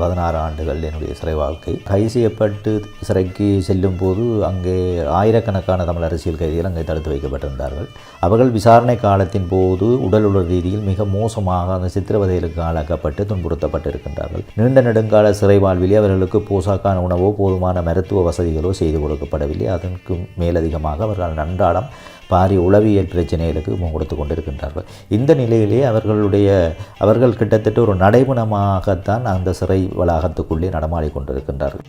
பதினாறு ஆண்டுகள் என்னுடைய சிறை வாழ்க்கை. கைது செய்யப்பட்டு சிறைக்கு செல்லும் போது அங்கே ஆயிரக்கணக்கான தமிழ் அரசியல் கைதிகள் அங்கே தடுத்து வைக்கப்பட்டிருந்தார்கள். அவர்கள் விசாரணை காலத்தின் போது உடல் உடல் ரீதியில் மிக மோசமாக அந்த சித்திரவதைகளுக்கு ஆளாக்கப்பட்டு துன்புறுத்தப்பட்டிருக்கின்றார்கள். நீண்ட நெடுங்கால சிறை வாழ்விலே அவர்களுக்கு போசாக்கான உணவோ போதுமான மருத்துவ வசதிகளோ செய்து கொடுக்கப்படவில்லை. அதற்கு மேலதிகமாக அவர்கள் நன்றாடம் பாரிய உளவியல் பிரச்சனைகளுக்கு முகம் கொடுத்து கொண்டிருக்கின்றார்கள். இந்த நிலையிலே அவர்களுடைய அவர்கள் கிட்டத்தட்ட ஒரு நடைமுணமாகத்தான் அந்த சிறை வளாகத்துக்குள்ளே நடமாடி கொண்டிருக்கின்றார்கள்.